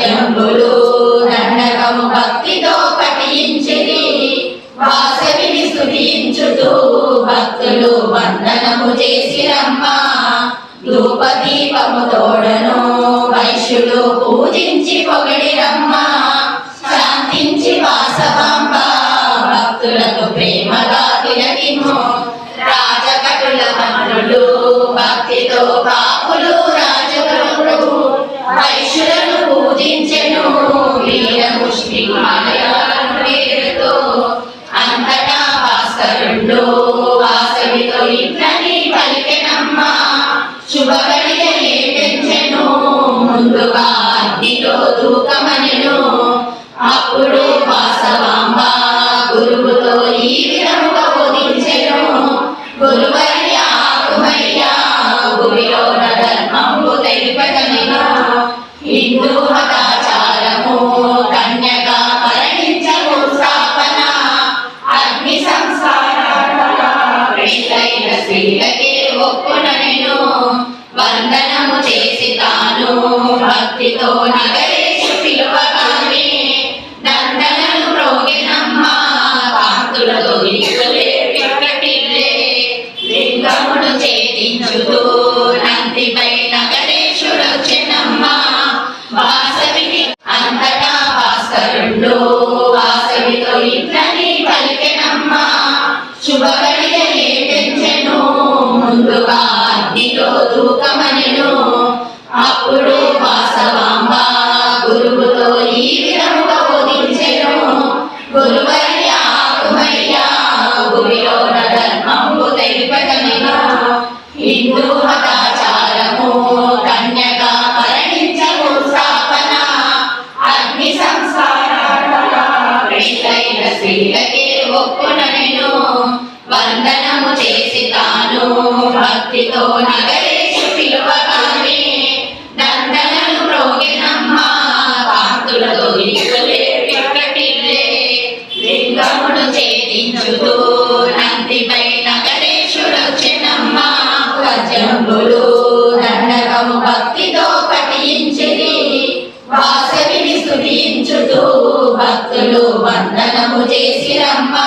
పద్యంబులు దండకము భక్తితో పఠించిరి వాసవిని స్థుతించుతూ భక్తులు వందనము చేసిరమ్మా. ధూపదీపము తోడను వైశ్యులు పూజించి పొగడిరమ్మా. శాంతించి వాసవాంబ భక్తులకు ప్రేమగా తిలకిము రాజకటుల మంత్రులు భక్తితో కాపులు వాసవాంబ గురువుతో ఈ విధముగా బోధించెను. గురువర్యా ఆకుమయ్యా గురిలో ధర్మము తెలిపగలిను హిందూ మతాచారము కన్యగా మరణించము స్థాపన. అగ్ని సంస్కారైన స్త్రీలకే ఒప్పునెను వందనము చేసి తాను భక్తితో నగరేషు కాంతులతో లింగమును ఛేదించుతూ నందిపై నగరేశుడొచ్చెనమ్మా వాసవిని అంతటా భాస్కరుండు వాసవితో ఇంద్రని పలికెనమ్మా. శుభగడియ ఏటెంచెను ముందుగా అగ్నిలో ధర్మము తెలిపగలిను హిందూ మతాచారము కన్యగా మరణించము స్థాపన అగ్ని సంస్కారైన స్త్రీలకే ఒప్పునెను వందనము చేసి తాను. భక్తితో నగరేషు పిలువగానే దండలను ప్రోగినమ్మా కాంతులతో దిక్కులే లింగమును ఛేదించుతూ చుట్టూ భక్తులు వందనము చేసిరమ్మా.